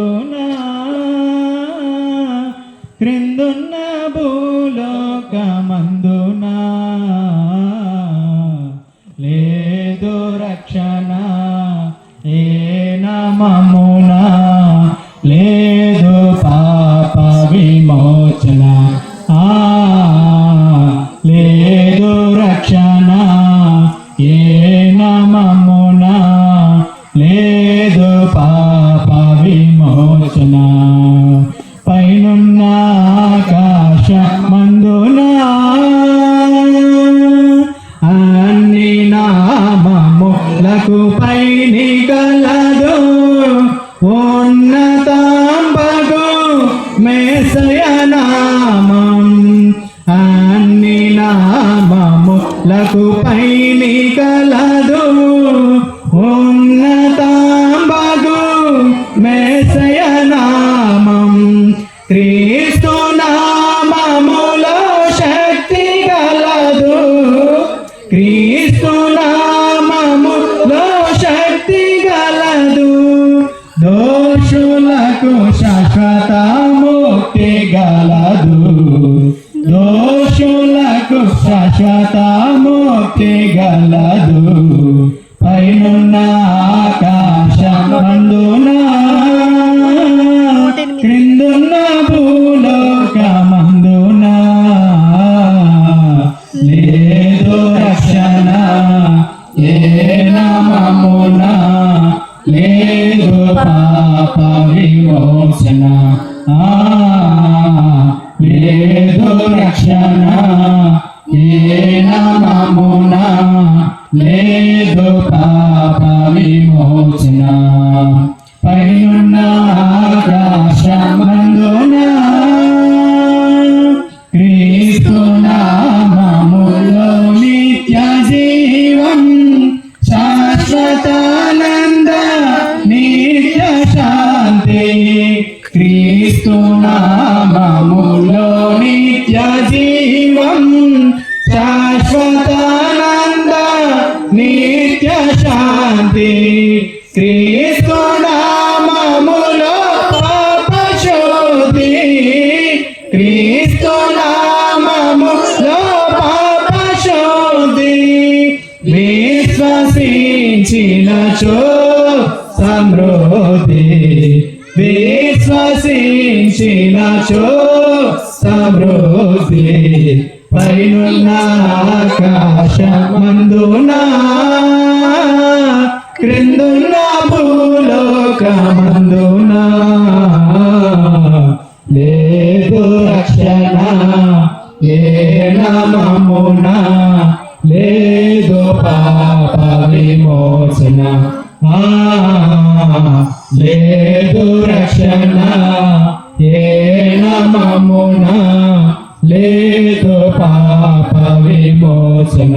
మందునా క్రిందున్న భూలోకమందునా లేదు రక్షణ ఏ నమమునా లేదు పాప విమోచన. ఆ లేదు రక్షణ ఏ మందునా అన్ని నామములకు పై శాశ్వత ముక్తి గలదు. దోషులకు శాశ్వత ముక్తి గలదు. పైనున్న ఆకాశమందున క్రిందున్న భూలోకమందున లేదు రక్షణ ఏ నామమునా పాప విమోచన లేదు రక్షణ ఏ నామమున లేదు పాప విమోచన పైనున్న ఆకాశమన క్రీస్తు నిత్య జీవం శాశ్వతానంద నిత్య శాంతి క్రీస్తు నామములో పాప శోధి విశ్వసించినచో సమృద్ధి. విశ్వసించినచో సమృద్ధి పైనున్న ఆకాశమందున క్రిందున్న భూలోకమందున లేదు రక్షణ ఏ నమమున లేదు పాప విమోచన. లేదు రక్షణ విమోచన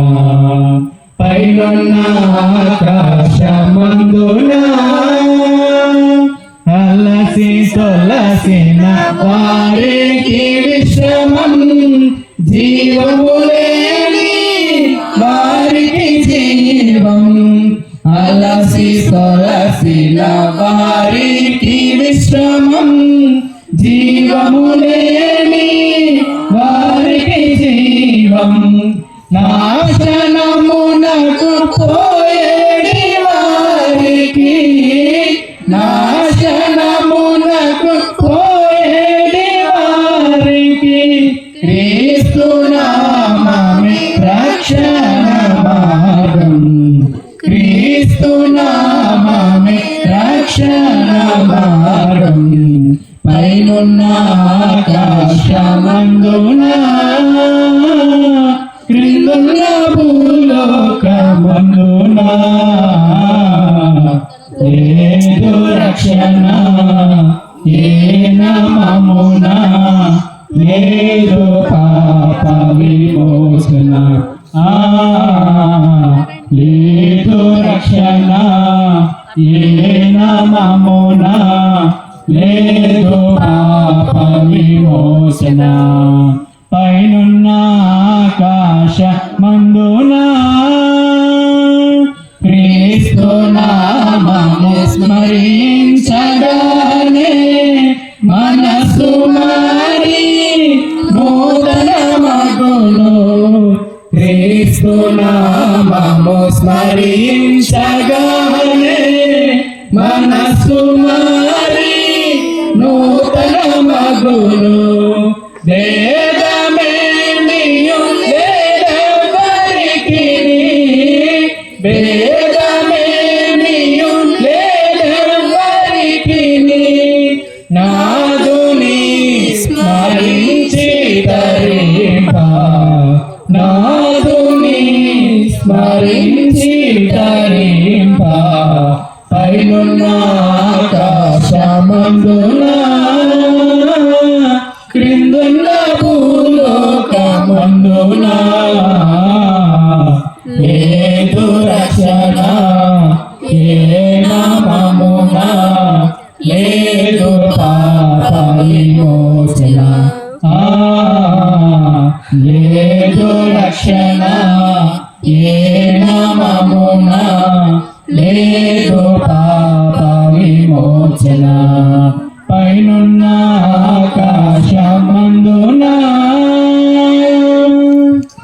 పైనున్న ఆకాశమందున అలసి తొలసిన వారికి విశ్రమం జీవము లేని వారికి జీవం అలసి తొలసిన వారికి విశ్రమం రక్షణ మార్గం పైనున్న ఆకాశమందున క్రిందున్న భూలోకమందున. లేదు రక్షణ ఏ నమమున లేదు పాప విమోచన. ఆ, లేదు రక్షణ. ఏ నామమునా లేదు పాప విమోచన పైనున్న ఆకాశ మందునా క్రీస్తు నామము స్మరించగానే మనసు మారి నూతన మగులు క్రీస్తు నామము స్మరించగానే భేదమేమియు లేదెవ్వరికి నూతన లేదెవ్వరికి నాదుని స్మరించి తరింప నాదుని స్మరించి తరింప లేదు పాపమోచిన లేదు రక్షణ ఏ నామమున లేదు